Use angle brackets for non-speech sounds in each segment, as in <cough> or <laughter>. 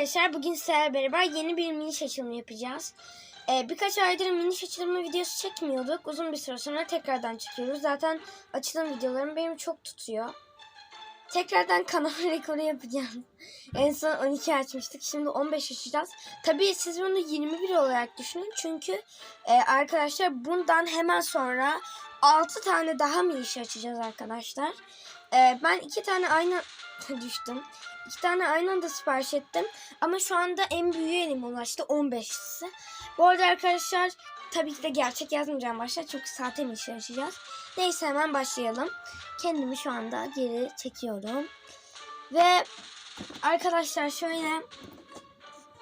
arkadaşlar bugün sizlerle beraber yeni bir miniş açılımı yapacağız. Ee, birkaç aydır miniş açılımı videosu çekmiyorduk. Uzun bir süre sonra tekrardan çıkıyoruz. Zaten açılım videolarım benim çok tutuyor. Tekrardan kanal <laughs> rekoru yapacağım. en son 12 açmıştık. Şimdi 15 açacağız. Tabii siz bunu 21 olarak düşünün. Çünkü e, arkadaşlar bundan hemen sonra 6 tane daha miniş açacağız arkadaşlar. E, ben 2 tane aynı <laughs> düştüm. İki tane aynı anda sipariş ettim. Ama şu anda en büyüğü elime ulaştı. 15'lisi. Bu arada arkadaşlar tabii ki de gerçek yazmayacağım başta. Çünkü bir işe açacağız. Neyse hemen başlayalım. Kendimi şu anda geri çekiyorum. Ve arkadaşlar şöyle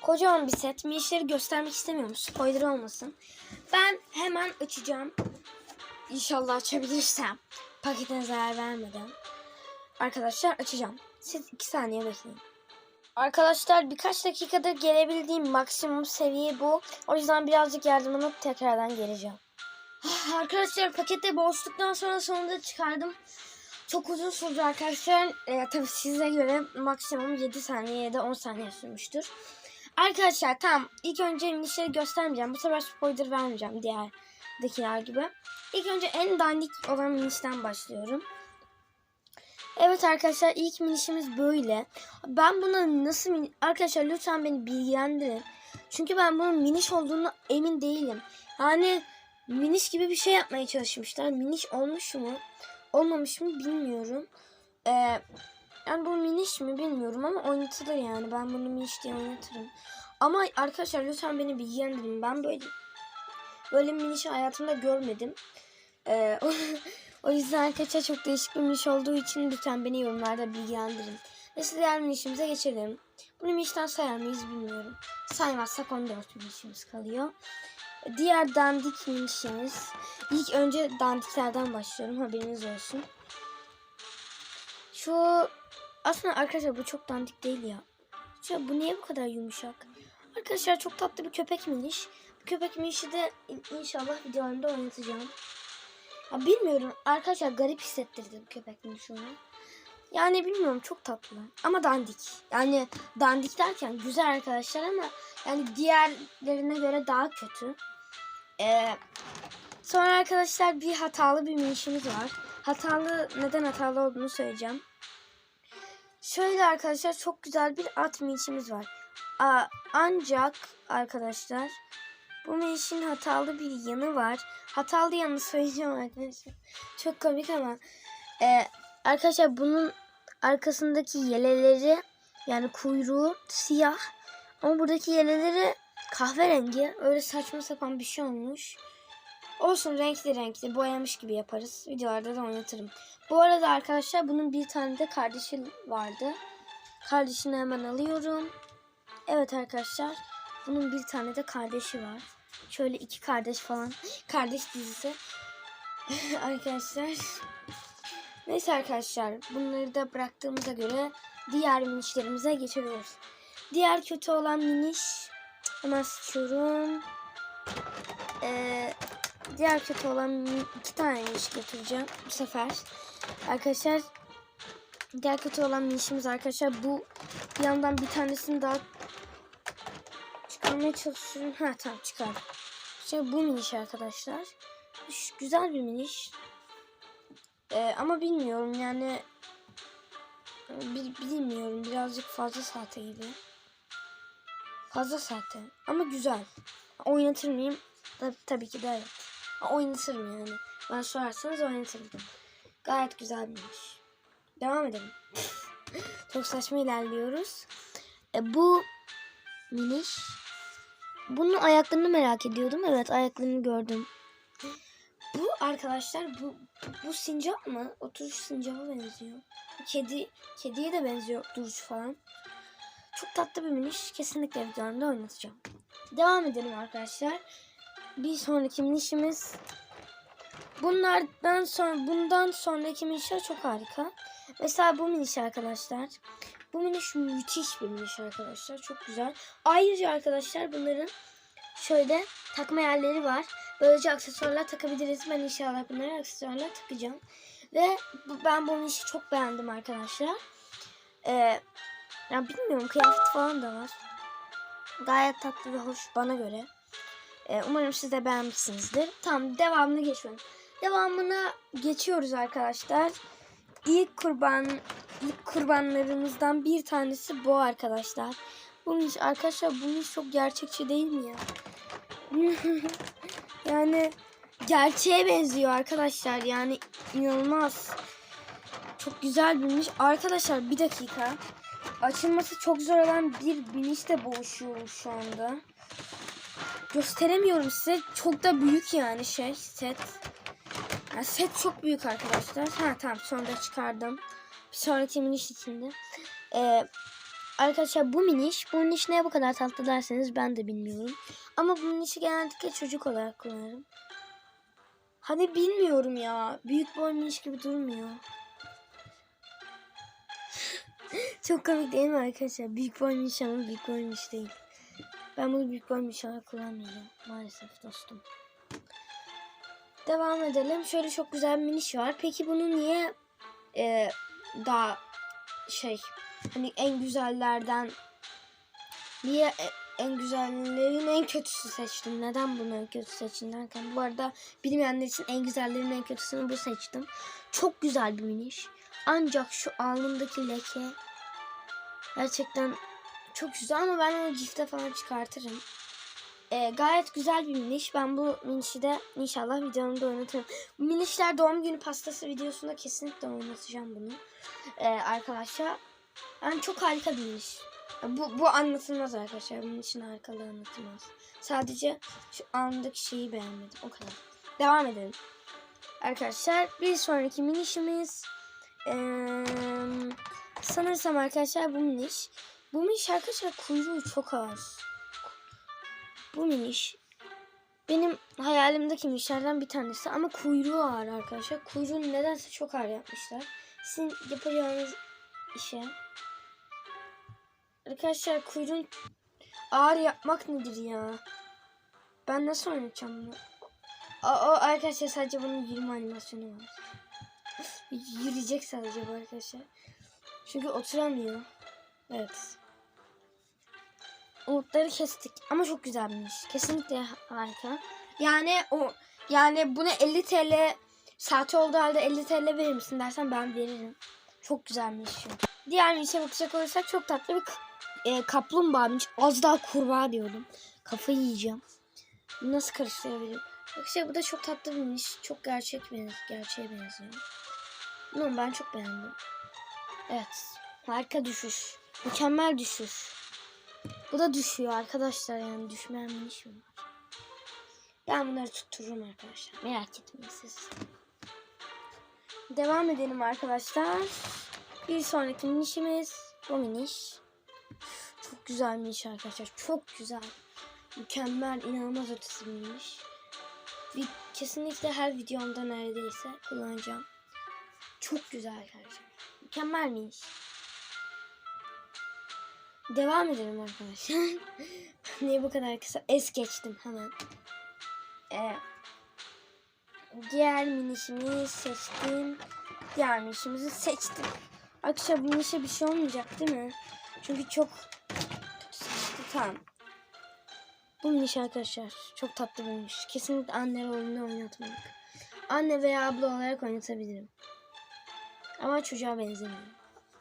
kocaman bir set. Minişleri göstermek istemiyorum. Spoiler olmasın. Ben hemen açacağım. İnşallah açabilirsem. Paketine zarar vermeden. Arkadaşlar açacağım. Siz 2 saniye bekleyin. Arkadaşlar birkaç dakikada gelebildiğim maksimum seviye bu. O yüzden birazcık yardımına tekrardan geleceğim. Arkadaşlar pakette boşluktan sonra sonunda çıkardım. Çok uzun sürdü arkadaşlar. Ee, tabii size göre maksimum 7 saniye ya da 10 saniye sürmüştür. Arkadaşlar tamam ilk önce minişleri göstermeyeceğim. Bu sefer spoiler vermeyeceğim diğerdekiler gibi. İlk önce en dandik olan minişten başlıyorum. Evet arkadaşlar ilk minişimiz böyle. Ben buna nasıl min- Arkadaşlar lütfen beni bilgilendirin. Çünkü ben bunun miniş olduğunu emin değilim. Yani miniş gibi bir şey yapmaya çalışmışlar. Miniş olmuş mu? Olmamış mı bilmiyorum. Ee, yani bu miniş mi bilmiyorum ama oynatılır yani. Ben bunu miniş diye oynatırım. Ama arkadaşlar lütfen beni bilgilendirin. Ben böyle böyle minişi hayatımda görmedim. Ee, <laughs> o yüzden arkadaşlar çok değişik bir miniş olduğu için lütfen beni yorumlarda bilgilendirin. Neyse diğer minişimize geçelim. Bunu minişten sayar mıyız bilmiyorum. Saymazsak 14 minişimiz kalıyor. Diğer dandik minişimiz. İlk önce dandiklerden başlıyorum haberiniz olsun. Şu aslında arkadaşlar bu çok dandik değil ya. Şu, bu niye bu kadar yumuşak? Arkadaşlar çok tatlı bir köpek miniş. Bu köpek minişi de in- inşallah videolarımda oynatacağım. Ya bilmiyorum arkadaşlar garip hissettirdi bu köpek minişi onu. Yani bilmiyorum çok tatlı ama dandik. Yani dandik derken güzel arkadaşlar ama yani diğerlerine göre daha kötü. Ee, sonra arkadaşlar bir hatalı bir minişimiz var. Hatalı neden hatalı olduğunu söyleyeceğim. Şöyle arkadaşlar çok güzel bir at minişimiz var. Aa, ancak arkadaşlar bu minişin hatalı bir yanı var. Hatalı yanı <laughs> söyleyeceğim arkadaşlar. Çok komik ama e, arkadaşlar bunun arkasındaki yeleleri yani kuyruğu siyah ama buradaki yeleleri kahverengi. Öyle saçma sapan bir şey olmuş. Olsun renkli renkli boyamış gibi yaparız. Videolarda da oynatırım. Bu arada arkadaşlar bunun bir tane de kardeşi vardı. Kardeşini hemen alıyorum. Evet arkadaşlar bunun bir tane de kardeşi var. Şöyle iki kardeş falan. <laughs> Kardeş dizisi. <laughs> arkadaşlar. Neyse arkadaşlar bunları da bıraktığımıza göre diğer minişlerimize geçebiliriz. Diğer kötü olan miniş hemen seçiyorum. Ee, diğer kötü olan iki tane miniş götüreceğim bu sefer. Arkadaşlar diğer kötü olan minişimiz arkadaşlar bu bir yandan bir tanesini daha çıkarmaya çalışıyorum. Ha tamam çıkar. İşte bu miniş arkadaşlar. Şu güzel bir miniş. Ee, ama bilmiyorum yani bil, bilmiyorum birazcık fazla sahte gibi. Fazla sahte ama güzel. Oynatır mıyım? Tabii, tabii ki de evet. Oynatırım yani. Bana sorarsanız oynatırım. Gayet güzelmiş. Devam edelim. <gasps> Çok saçma ilerliyoruz. E, bu miniş. Bunun ayaklarını merak ediyordum. Evet ayaklarını gördüm. Bu arkadaşlar bu bu sincap mı? Oturuş sincaba benziyor. Kedi kediye de benziyor duruş falan. Çok tatlı bir miniş. Kesinlikle videolarımda oynatacağım. Devam edelim arkadaşlar. Bir sonraki minişimiz bunlardan sonra bundan sonraki minişler çok harika. Mesela bu miniş arkadaşlar. Bu miniş müthiş bir miniş arkadaşlar. Çok güzel. Ayrıca arkadaşlar bunların şöyle takma yerleri var. Böylece aksesuarlar takabiliriz. Ben inşallah bunları aksesuarlar takacağım. Ve bu, ben bu minişi çok beğendim arkadaşlar. Ee, Ya bilmiyorum kıyafet falan da var. Gayet tatlı ve hoş bana göre. Ee, umarım siz de beğenmişsinizdir. Tamam devamını geçiyorum. Devamına geçiyoruz arkadaşlar. İlk kurban ilk kurbanlarımızdan bir tanesi bu arkadaşlar. Bunun iş arkadaşlar bunun iş çok gerçekçi değil mi ya? <laughs> yani gerçeğe benziyor arkadaşlar. Yani inanılmaz. Çok güzel binmiş. Arkadaşlar bir dakika. Açılması çok zor olan bir binişle boğuşuyorum şu anda. Gösteremiyorum size. Çok da büyük yani şey set. Yani set çok büyük arkadaşlar. Ha tamam sonra çıkardım. Bir sonraki miniş içinde. Ee, arkadaşlar bu miniş. Bu miniş neye bu kadar tatlı derseniz ben de bilmiyorum. Ama bu minişi genellikle çocuk olarak kullanırım. Hadi bilmiyorum ya. Büyük boy miniş gibi durmuyor. <laughs> Çok komik değil mi arkadaşlar? Büyük boy miniş ama büyük boy miniş değil. Ben bunu büyük boy miniş olarak kullanmayacağım. Maalesef dostum. Devam edelim. Şöyle çok güzel miniş var. Peki bunu niye e, daha şey hani en güzellerden niye e- en güzellerin en kötüsü seçtim? Neden bunu en kötü seçtim derken bu arada bilmeyenler için en güzellerin en kötüsünü bu seçtim. Çok güzel bir miniş. Ancak şu alnımdaki leke gerçekten çok güzel ama ben onu cifte falan çıkartırım. Ee, gayet güzel bir miniş. Ben bu minişi de inşallah videomda oynatırım. Minişler doğum günü pastası videosunda kesinlikle oynatacağım bunu. Ee, arkadaşlar. Yani çok harika bir miniş. Bu, bu anlatılmaz arkadaşlar. Bunun için harikalığı anlatılmaz. Sadece şu andaki şeyi beğenmedim. O kadar. Devam edelim. Arkadaşlar bir sonraki minişimiz ee, sanırsam arkadaşlar bu miniş. Bu miniş arkadaşlar kuyruğu çok az. Bu miniş benim hayalimdeki minişlerden bir tanesi ama kuyruğu ağır arkadaşlar. Kuyruğunu nedense çok ağır yapmışlar. Sizin yapacağınız işe Arkadaşlar kuyruğun ağır yapmak nedir ya? Ben nasıl oynayacağım bunu? O, arkadaşlar sadece bunun yürüme animasyonu var. Yürüyecek sadece bu arkadaşlar. Çünkü oturamıyor. Evet. Umutları kestik ama çok güzelmiş. Kesinlikle harika. Yani o yani bunu 50 TL saati olduğu halde 50 TL verir misin dersen ben veririm. Çok güzelmiş. Diğer bir işe bakacak olursak çok tatlı bir e, kaplumbağamış. Az daha kurbağa diyordum. Kafayı yiyeceğim. Nasıl karıştırabilirim? Arkadaşlar bu da çok tatlı bir iş. Çok gerçek benziyor. Gerçeğe benziyor. Bunu ben çok beğendim. Evet. Harika düşüş. Mükemmel düşüş. Bu da düşüyor arkadaşlar yani düşmeyen bir mi var? Ben bunları tuttururum arkadaşlar. Merak etmeyin siz. Devam edelim arkadaşlar. Bir sonraki minişimiz bu miniş. Çok güzel miniş arkadaşlar. Çok güzel. Mükemmel, inanılmaz ötesi bir miniş. Kesinlikle her videomda neredeyse kullanacağım. Çok güzel arkadaşlar. Mükemmel miniş. Devam edelim arkadaşlar. <laughs> Niye bu kadar kısa? Es geçtim hemen. Ee, diğer minişimi seçtim. Diğer minişimizi seçtim. Arkadaşlar bu minişe bir şey olmayacak değil mi? Çünkü çok seçti. Tamam. Bu miniş arkadaşlar. Çok tatlı bir miniş. Kesinlikle anne rolünü oynatmadık. Anne veya abla olarak oynatabilirim. Ama çocuğa benzemiyor.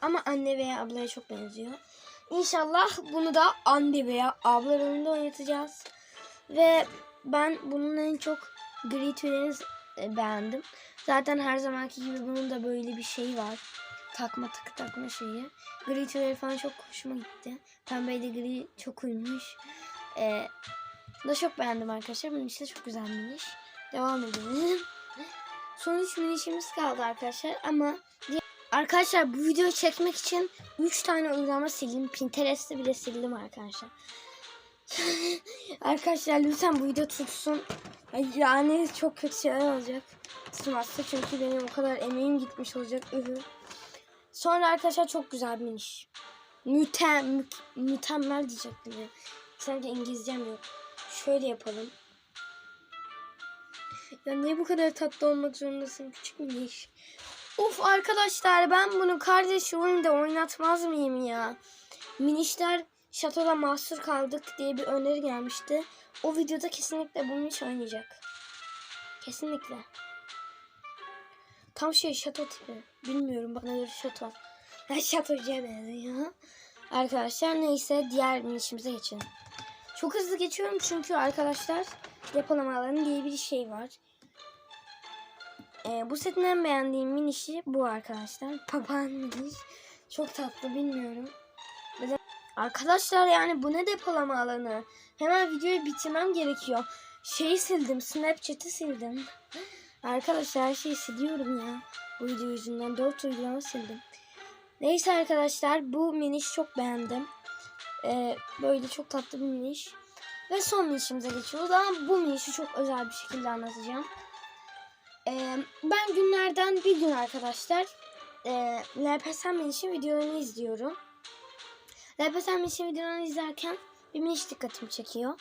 Ama anne veya ablaya çok benziyor. İnşallah bunu da anne veya abla rolünde oynatacağız. Ve ben bunun en çok gri tüylerini e, beğendim. Zaten her zamanki gibi bunun da böyle bir şeyi var. Takma takı takma şeyi. Gri tüyleri falan çok hoşuma gitti. Pembeyle gri çok uymuş. Ee, da çok beğendim arkadaşlar. Bunun işte çok güzel miniş. Devam edelim. <laughs> Son 3 minişimiz kaldı arkadaşlar ama diğer- Arkadaşlar bu videoyu çekmek için 3 tane uygulama sildim. Pinterest'te bile sildim arkadaşlar. <laughs> arkadaşlar lütfen bu video tutsun. Yani çok kötü şeyler olacak. Tutmazsa çünkü benim o kadar emeğim gitmiş olacak. Ihı. Sonra arkadaşlar çok güzel bir iş. Mütem, mü- mükemmel diyecektim ya. Sanki İngilizcem yok. Şöyle yapalım. Ya niye bu kadar tatlı olmak zorundasın küçük bir iş? Of arkadaşlar ben bunu kardeş oyunda oynatmaz mıyım ya? Minişler şatoda mahsur kaldık diye bir öneri gelmişti. O videoda kesinlikle bu miniş oynayacak. Kesinlikle. Tam şey şato tipi. Bilmiyorum bana göre şato. Ha, şatocuya benziyor. Arkadaşlar neyse diğer minişimize geçelim. Çok hızlı geçiyorum çünkü arkadaşlar depolama alanı diye bir şey var. Ee, bu setin en beğendiğim minişi bu arkadaşlar. Papağan miniş. Çok tatlı bilmiyorum. Arkadaşlar yani bu ne depolama alanı? Hemen videoyu bitirmem gerekiyor. Şeyi sildim. Snapchat'i sildim. Arkadaşlar her şeyi siliyorum ya. Bu video yüzünden 4 uygulama sildim. Neyse arkadaşlar bu miniş çok beğendim. Ee, böyle çok tatlı bir miniş. Ve son minişimize geçiyoruz ama bu minişi çok özel bir şekilde anlatacağım. Ben günlerden bir gün arkadaşlar e, LPS minişin videolarını izliyorum. LPS minişin videolarını izlerken bir miniş dikkatimi çekiyor.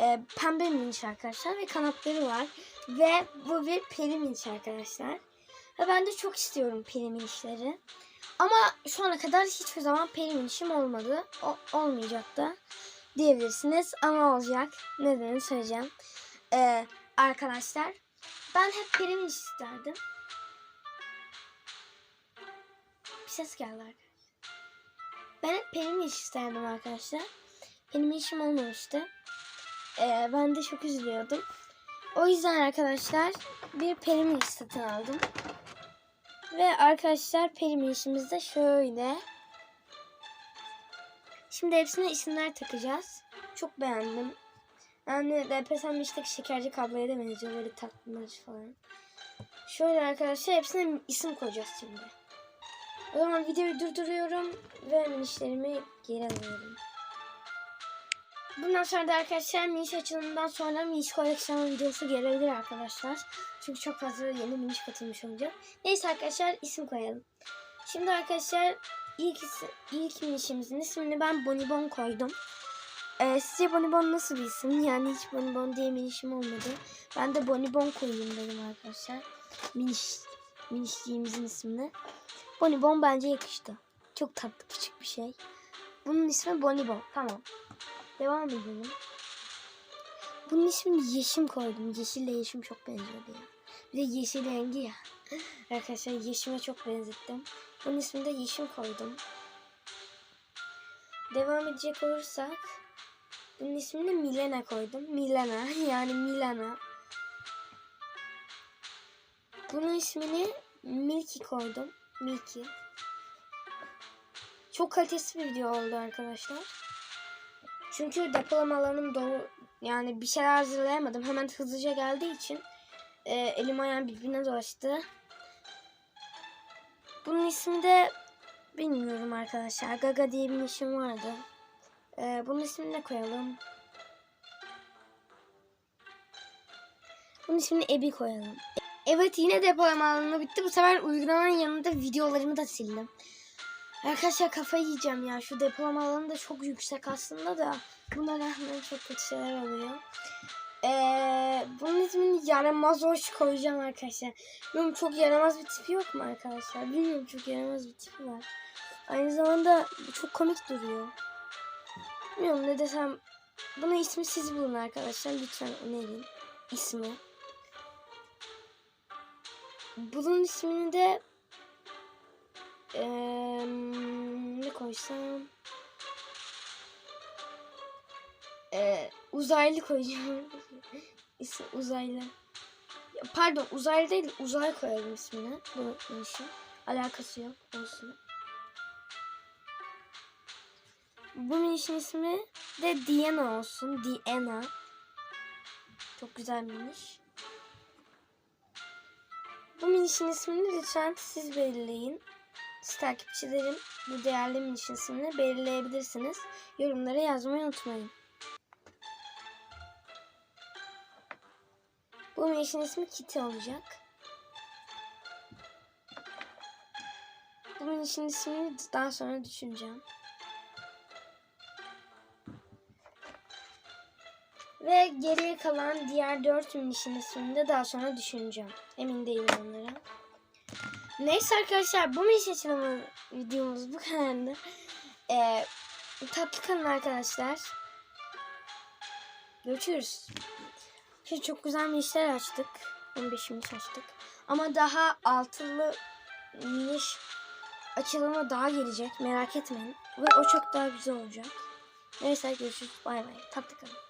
Ee, pembe miniş arkadaşlar ve kanatları var. Ve bu bir peri miniş arkadaşlar. Ve ben de çok istiyorum peri minişleri. Ama şu ana kadar hiçbir zaman peri minişim olmadı. O, olmayacak da diyebilirsiniz. Ama olacak. Nedenini söyleyeceğim. Ee, arkadaşlar ben hep miniş isterdim. Bir ses geldi arkadaşlar. Ben hep miniş isterdim arkadaşlar. Benim işim olmamıştı. Ee, ben de çok üzülüyordum. O yüzden arkadaşlar bir peri miniş satın aldım. Ve arkadaşlar peri minişimiz de şöyle. Şimdi hepsine isimler takacağız. Çok beğendim. Yani DPSM işteki şekerci kabloya da benziyor. Böyle tatlılar falan. Şöyle arkadaşlar hepsine isim koyacağız şimdi. O zaman videoyu durduruyorum ve minişlerimi geri alıyorum. Bundan sonra da arkadaşlar miniş açılımından sonra miniş koleksiyonu videosu gelebilir arkadaşlar. Çünkü çok fazla yeni miniş katılmış olacak. Neyse arkadaşlar isim koyalım. Şimdi arkadaşlar ilk, ilk minişimizin ismini ben Bonibon koydum. Ee, sizce Bonibon nasıl bir isim? Yani hiç Bonibon diye minişim olmadı. Ben de Bonibon koyayım dedim arkadaşlar. Miniş, minişliğimizin ismini. Bonibon bence yakıştı. Çok tatlı küçük bir şey. Bunun ismi Bonibon. Tamam. Devam edelim. Bunun ismini Yeşim koydum. Yeşille Yeşim çok benziyordu ya. Bir de yeşil rengi ya. <laughs> Arkadaşlar Yeşim'e çok benzettim. Bunun ismini de Yeşim koydum. Devam edecek olursak bunun ismini Milena koydum. Milena <laughs> yani Milana. Bunun ismini Milky koydum. Milky. Çok kalitesiz bir video oldu arkadaşlar. Çünkü depolama alanım dolu. Yani bir şeyler hazırlayamadım. Hemen hızlıca geldiği için e, elim ayağım birbirine dolaştı. Bunun ismi de bilmiyorum arkadaşlar. Gaga diye bir işim vardı. E, bunun ismini ne koyalım? Bunun ismini Ebi koyalım. Evet yine depolama alanı bitti. Bu sefer uygulamanın yanında videolarımı da sildim. Arkadaşlar kafayı yiyeceğim ya. Şu depolama alanı da çok yüksek aslında da. Buna rağmen çok kötü şeyler oluyor. Ee, bunun ismini yaramaz hoş koyacağım arkadaşlar. Bilmiyorum çok yaramaz bir tipi yok mu arkadaşlar? Bilmiyorum çok yaramaz bir tipi var. Aynı zamanda çok komik duruyor. Bilmiyorum ne desem. Buna ismi siz bulun arkadaşlar. Lütfen önerin ismi. Bunun ismini de ee, ne koysam? Ee, uzaylı koyacağım. <laughs> İsmi uzaylı. Pardon uzaylı değil uzay koyalım ismini. Bu bu işin. Alakası yok olsun. Bu işin ismi de Diana olsun. Diana. Çok güzelmiş. Bu minişin ismini lütfen siz belirleyin. Siz takipçilerim bu değerli minişin ismini belirleyebilirsiniz. Yorumlara yazmayı unutmayın. Bu minişin ismi Kitty olacak. Bu minişin ismini daha sonra düşüneceğim. Ve geriye kalan diğer dört minişin ismini daha sonra düşüneceğim. Emin değilim onlara. Neyse arkadaşlar bu miniş videomuz bu kadardı. Ee, Tatlı kalın arkadaşlar. Görüşürüz. Şimdi çok güzel minişler açtık. 15 miniş açtık. Ama daha altılı miniş açılımı daha gelecek. Merak etmeyin. Ve o çok daha güzel olacak. Neyse görüşürüz. Bay bay. Tatlı kalın.